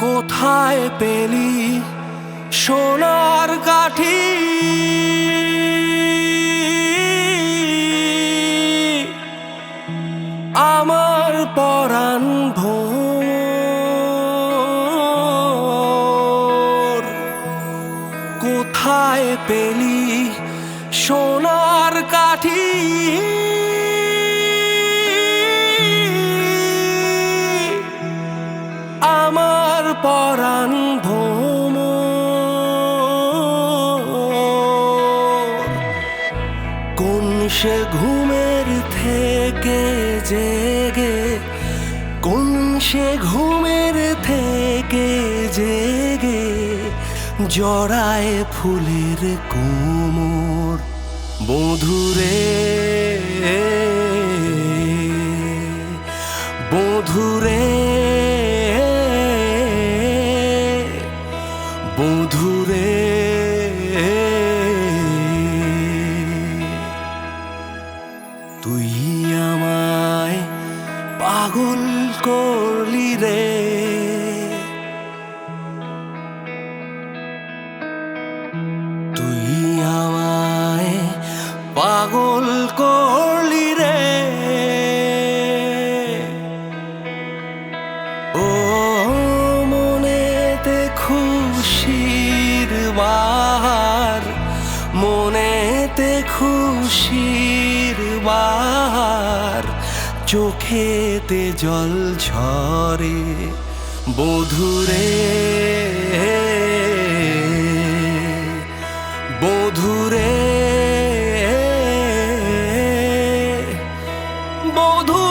কোথায় পেলি সোনার কাঠি? আমার পরাণ ভোর। কোথায় পেলি সোনার কাঠি? পরাণ ভোমর কোন সে ঘুমের থেকে জেগে, কোন সে ঘুমের থেকে জেগে, জড়ায় ফুলের কোমর বধুরে। বধুরে বধুরে তুই আমায় পাগল করলি রে। তুই আমায় পাগল করলি মনেতে খুশির বাহার চোখেতে জল ঝরে বধুরে। বধুরে। বধু